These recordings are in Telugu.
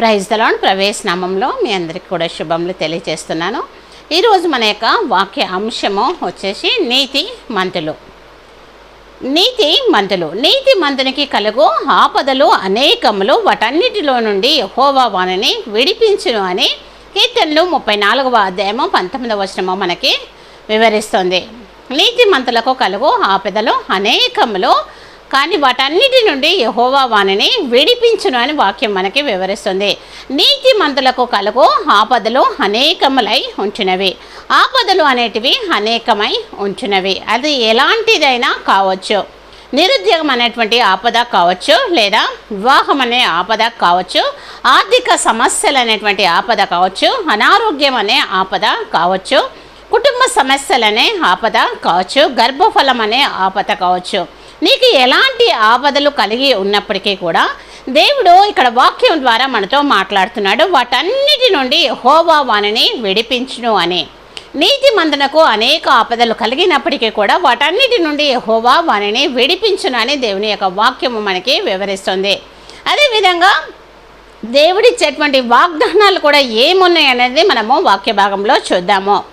ప్రైజ్ దలాన్ ప్రవేశ నామంలో మీ అందరికీ కూడా శుభములు తెలియజేస్తున్నాను. ఈరోజు మన యొక్క వాక్య అంశము వచ్చేసి నీతి మంతులు. నీతి మంతులు. నీతి మంతునికి కలుగు ఆపదలు అనేకములు వాటన్నిటిలో నుండి యెహోవా వానని విడిపించును అని కీర్తనలు ముప్పై నాలుగవ అధ్యాయము పంతొమ్మిదవ వచనము మనకి వివరిస్తుంది. నీతి మంతులకు కలుగు ఆపదలు అనేకములు కానీ వాటన్నిటి నుండి యహోవా వాణిని విడిపించును అని వాక్యం మనకి వివరిస్తుంది. నీతి మంతులకు కలుగు ఆపదలు అనేకములై ఉంచినవి. ఆపదలు అనేటివి అనేకమై ఉంచినవి. అది ఎలాంటిదైనా కావచ్చు. నిరుద్యోగం అనేటువంటి ఆపద కావచ్చు లేదా వివాహం అనే ఆపద కావచ్చు ఆర్థిక సమస్యలు అనేటువంటి ఆపద కావచ్చు అనారోగ్యం అనే ఆపద కావచ్చు కుటుంబ సమస్యలనే ఆపద కావచ్చు గర్భఫలం అనే ఆపద కావచ్చు. నీకు ఎలాంటి ఆపదలు కలిగి ఉన్నప్పటికీ కూడా దేవుడు ఇక్కడ వాక్యం ద్వారా మనతో మాట్లాడుతున్నాడు. వాటన్నిటి నుండి హోవా వాణిని విడిపించును అని. నీతి మందునకు అనేక ఆపదలు కలిగినప్పటికీ కూడా వాటన్నిటి నుండి హోవా వాణిని విడిపించును అని దేవుని యొక్క వాక్యము మనకి వివరిస్తుంది. అదేవిధంగా దేవుడిచ్చేటువంటి వాగ్దానాలు కూడా ఏమున్నాయి అనేది మనము వాక్య భాగంలో చూద్దాము.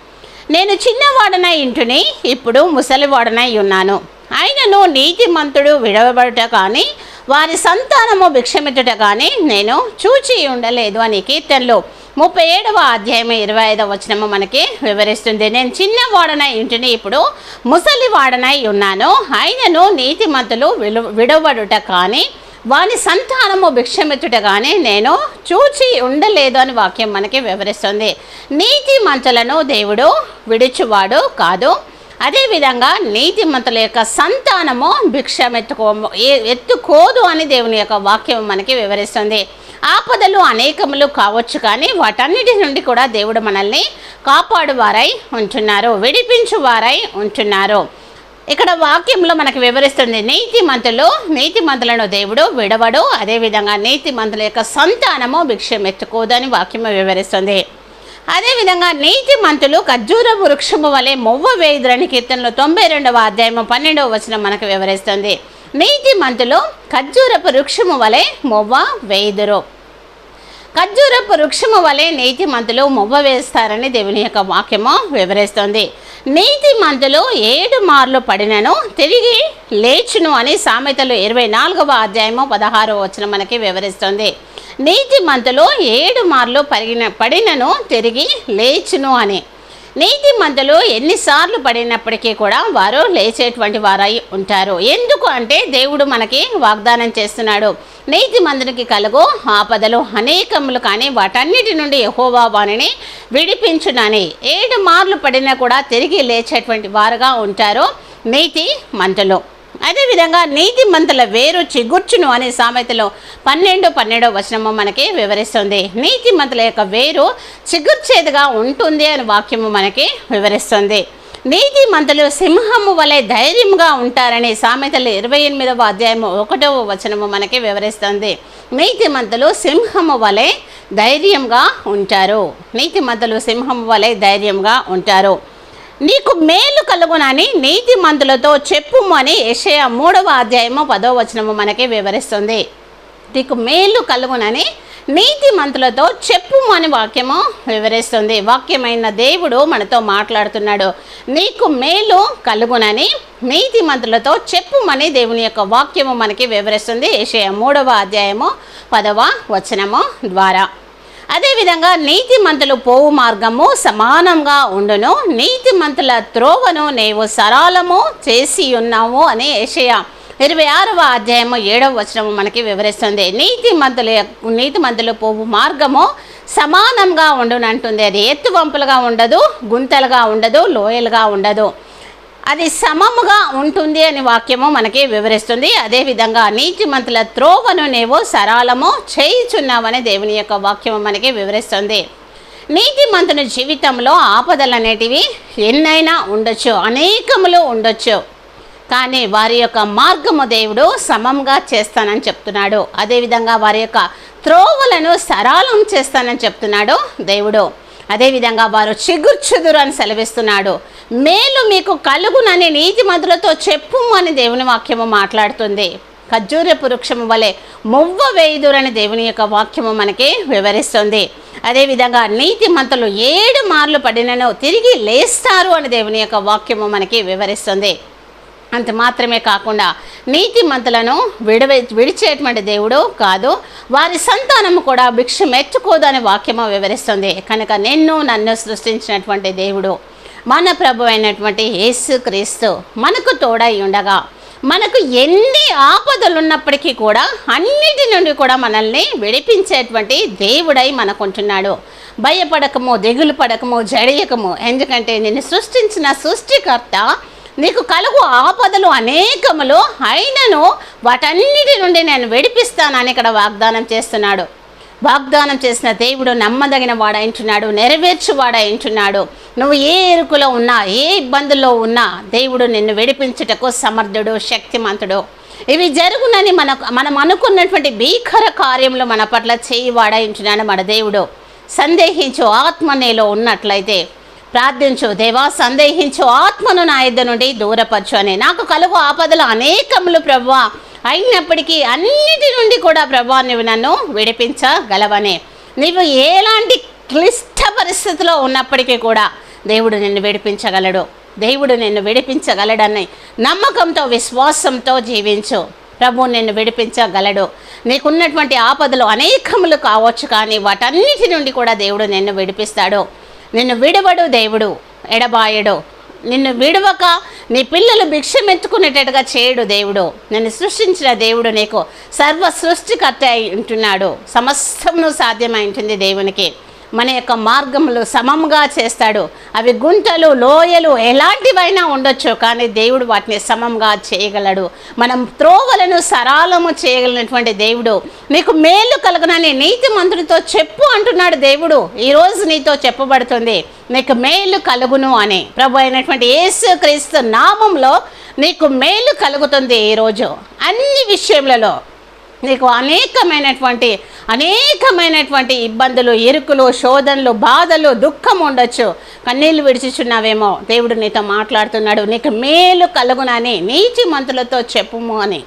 నేను చిన్నవాడనై ఇంటుని ఇప్పుడు ముసలివాడనై ఉన్నాను. ఆయనను నీతిమంతుడు విడవబడుట కానీ వారి సంతానము భిక్షమిట్టుట కానీ నేను చూచి ఉండలేదు అని కీర్తనలో ముప్పై ఏడవ అధ్యాయం ఇరవై ఐదవ వచనము మనకి వివరిస్తుంది. నేను చిన్నవాడనై ఇంటిని ఇప్పుడు ముసలివాడనై ఉన్నాను. ఆయనను నీతిమంతులు విలు విడవబడుట కానీ వాని సంతానము భిక్షమెత్తుట కానీ నేను చూచి ఉండలేదు అని వాక్యం మనకి వివరిస్తుంది. నీతి మంతులను దేవుడు విడుచువాడు కాదు. అదేవిధంగా నీతిమంతుల యొక్క సంతానము భిక్షమెత్తుకో ఏ- ఎత్తుకోదు అని దేవుని యొక్క వాక్యం మనకి వివరిస్తుంది. ఆపదలు అనేకములు కావచ్చు కానీ వాటన్నిటి నుండి కూడా దేవుడు మనల్ని కాపాడువారై ఉంటున్నారు. విడిపించువారై ఉంటున్నారు. ఇక్కడ వాక్యంలో మనకు వివరిస్తుంది నీతిమంతులు నీతిమంతులను దేవుడు విడవడు. అదేవిధంగా నీతిమంతుల యొక్క సంతానము భిక్షం ఎత్తుకోదని వాక్యము వివరిస్తుంది. అదేవిధంగా నీతి మంతులు ఖర్జూర వృక్షము వలె మొవ్వ వేయుదురని కీర్తనలో తొంభై రెండవ అధ్యాయము పన్నెండవ వచనం మనకు వివరిస్తుంది. నీతి మంతులు ఖర్జూరపు వృక్షము వలె మొవ్వ వేయుదురు. ఖర్జూరపు వృక్షము వలె నీతిమంతులు మొవ్వ వేస్తారని దేవుని యొక్క వాక్యము వివరిస్తుంది. నీతి మంతులు ఏడు మార్లు పడినను తిరిగి లేచును అని సామెతలు ఇరవై నాలుగవ అధ్యాయము పదహారవ వచనం మనకి వివరిస్తుంది. నీతి నీతిమంతులు ఏడు మార్లు పరిగిన పడినను తిరిగి లేచును అని. నీతి మందులు ఎన్నిసార్లు పడినప్పటికీ కూడా వారు లేచేటువంటి వారై ఉంటారు. ఎందుకు అంటే దేవుడు మనకి వాగ్దానం చేస్తున్నాడు. నీతి మందునికి కలుగు ఆపదలు అనేకములు కానీ వాటన్నిటి నుండి యహోవా వాణిని విడిపించునని. ఏడు మార్లు పడినా కూడా తిరిగి లేచేటువంటి వారుగా ఉంటారు నీతి మంతులు. అదేవిధంగా నీతి మంతుల వేరు చిగుర్చును అనే సామెతలో పన్నెండు పన్నెండో వచనము మనకి వివరిస్తుంది. నీతి మంతుల యొక్క వేరు చిగుర్చేదిగా ఉంటుంది అనే వాక్యము మనకి వివరిస్తుంది. నీతి మంతులు సింహము వలె ధైర్యంగా ఉంటారని సామెతలు ఇరవై ఎనిమిదవ అధ్యాయము ఒకటవ వచనము మనకి వివరిస్తుంది. నీతి మంతులు సింహము వలె ధైర్యంగా ఉంటారు. నీతి మంతులు సింహము వలె ధైర్యంగా ఉంటారు. నీకు మేలు కలుగునని నీతి మందులతో చెప్పుము అని యషయ మూడవ అధ్యాయము పదో వచనము మనకి వివరిస్తుంది. నీకు మేలు కలుగునని నీతి మంతులతో చెప్పుము అని వాక్యము వివరిస్తుంది. వాక్యమైన దేవుడు మనతో మాట్లాడుతున్నాడు. నీకు మేలు కలుగునని నీతి మంతులతో చెప్పుమని దేవుని యొక్క వాక్యము మనకి వివరిస్తుంది. యషయ మూడవ అధ్యాయము పదవ వచనము ద్వారా. అదేవిధంగా నీతిమంతులు పోవు మార్గము సమానంగా ఉండును. నీతిమంతుల త్రోవను నీవు సరళము చేసి ఉన్నావు అని ఏషయ ఇరవై ఆరవ అధ్యాయము ఏడవ వచనము మనకి వివరిస్తుంది. నీతి నీతిమంతుల నీతి నీతిమంతులు పోవు మార్గము సమానంగా ఉండునంటుంది. అది ఎత్తు వంపులుగా ఉండదు గుంతలుగా ఉండదు లోయలుగా ఉండదు. అది సమముగా ఉంటుంది అని వాక్యము మనకి వివరిస్తుంది. అదేవిధంగా నీతిమంతుల త్రోవను నీవు సరళము చేయుచున్నావని దేవుని యొక్క వాక్యము మనకి వివరిస్తుంది. నీతిమంతుని జీవితంలో ఆపదలు అనేటివి ఎన్నైనా ఉండొచ్చు అనేకములు ఉండొచ్చు. కానీ వారి యొక్క మార్గము దేవుడు సమంగా చేస్తానని చెప్తున్నాడు. అదేవిధంగా వారి యొక్క త్రోవలను సరళం చేస్తానని చెప్తున్నాడు దేవుడు. అదేవిధంగా వారు చిగుర్చుదురు అని సెలవిస్తున్నాడు. మేలు మీకు కలుగునని నీతి మంతులతో చెప్పు అని దేవుని వాక్యము మాట్లాడుతుంది. ఖర్జూరపు వృక్షము వలె మువ్వ వేయుదురని దేవుని యొక్క వాక్యము మనకి వివరిస్తుంది. అదేవిధంగా నీతి మంతులు ఏడు మార్లు పడినను తిరిగి లేస్తారు అని దేవుని యొక్క వాక్యము మనకి వివరిస్తుంది. అంత మాత్రమే కాకుండా నీతి మంతులను విడవ విడిచేటువంటి దేవుడు కాదు. వారి సంతానము కూడా భిక్ష మెచ్చుకోదు అనే వాక్యము వివరిస్తుంది. కనుక నిన్ను నన్ను సృష్టించినటువంటి దేవుడు మన ప్రభు అయినటువంటి యేసుక్రీస్తు మనకు తోడై ఉండగా మనకు ఎన్ని ఆపదలు ఉన్నప్పటికీ కూడా అన్నిటి నుండి కూడా మనల్ని విడిపించేటువంటి దేవుడై మనకుంటున్నాడు. భయపడకము దిగులు పడకము జడియకము. ఎందుకంటే నిన్ను సృష్టించిన సృష్టికర్త నీకు కలుగు ఆపదలు అనేకములు అయినను వాటన్నిటి నుండి నేను విడిపిస్తానని ఇక్కడ వాగ్దానం చేస్తున్నాడు. వాగ్దానం చేసిన దేవుడు నమ్మదగిన వాడాయించున్నాడు నెరవేర్చువాడాయించున్నాడు నువ్వు ఏ ఎరుకులో ఉన్నా ఏ ఇబ్బందుల్లో ఉన్నా దేవుడు నిన్ను విడిపించుటకు సమర్థుడు శక్తిమంతుడు. ఇవి జరుగునని మన మనం అనుకున్నటువంటి భీకర కార్యములు మన పట్ల చేయి వాడాయించున్నాడు మన దేవుడు. సందేహించు ఆత్మ నీలో ఉన్నట్లయితే ప్రార్థించు దేవా సందేహించు ఆత్మను నా ఇద్ద నుండి దూరపరచు అని. నాకు కలుగు ఆపదలు అనేకములు ప్రభా అయినప్పటికీ అన్నిటి నుండి కూడా ప్రభా నువ్వు నన్ను విడిపించగలవని. నీవు ఎలాంటి క్లిష్ట పరిస్థితిలో ఉన్నప్పటికీ కూడా దేవుడు నిన్ను విడిపించగలడు. దేవుడు నిన్ను విడిపించగలడని నమ్మకంతో విశ్వాసంతో జీవించు. ప్రభు నిన్ను విడిపించగలడు. నీకున్నటువంటి ఆపదలు అనేకములు కావచ్చు కానీ వాటన్నిటి నుండి కూడా దేవుడు నిన్ను విడిపిస్తాడు. నిన్ను విడవడు దేవుడు ఎడబాయడు. నిన్ను విడవక నీ పిల్లలు భిక్షమెత్తుకునేటట్టుగా చేయడు దేవుడు. నిన్ను సృష్టించిన దేవుడు నీకు సర్వ సృష్టికర్త అయి ఉంటున్నాడు. సమస్తమును సాధ్యమై ఉంటుంది దేవునికి. మన యొక్క మార్గములు సమముగా చేస్తాడు. అవి గుంటలు లోయలు ఎలాంటివైనా ఉండొచ్చు కానీ దేవుడు వాటిని సమంగా చేయగలడు. మనం త్రోవలను సరాలము చేయగలిగినటువంటి దేవుడు. నీకు మేలు కలగనని నీతి మంత్రులతో చెప్పు అంటున్నాడు దేవుడు. ఈరోజు నీతో చెప్పబడుతుంది నీకు మేలు కలుగును అని. ప్రభు అయినటువంటి యేసు క్రీస్తు నామంలో నీకు మేలు కలుగుతుంది ఈరోజు అన్ని విషయములలో నీకు అనేకమైనటువంటి అనేకమైనటువంటి ఇబ్బందులు ఇరుకులు శోధనలు బాధలు దుఃఖం ఉండొచ్చు. కన్నీళ్ళు విడిచిచున్నావేమో దేవుడు నీతో మాట్లాడుతున్నాడు నీకు మేలు కలుగునని నీచి మంతులతో చెప్పుము అని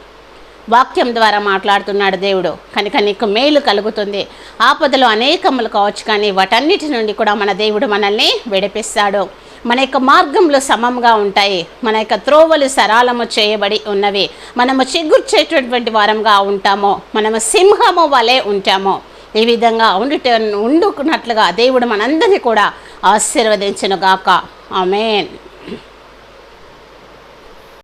వాక్యం ద్వారా మాట్లాడుతున్నాడు దేవుడు. కనుక నీకు మేలు కలుగుతుంది. ఆపదలు అనేకములు కావచ్చు కానీ వాటన్నిటి నుండి కూడా మన దేవుడు మనల్ని విడిపిస్తాడు. మన యొక్క మార్గంలో సమంగా ఉంటాయి. మన యొక్క త్రోవలు సరాలము చేయబడి ఉన్నవి. మనము చిగుర్చేటటువంటి వారంగా ఉంటామో. మనము సింహము వలె ఉంటామో. ఈ విధంగా ఉండుట ఉండుకున్నట్లుగా దేవుడు మనందరినీ కూడా ఆశీర్వదించునుగాక. ఆమెన్.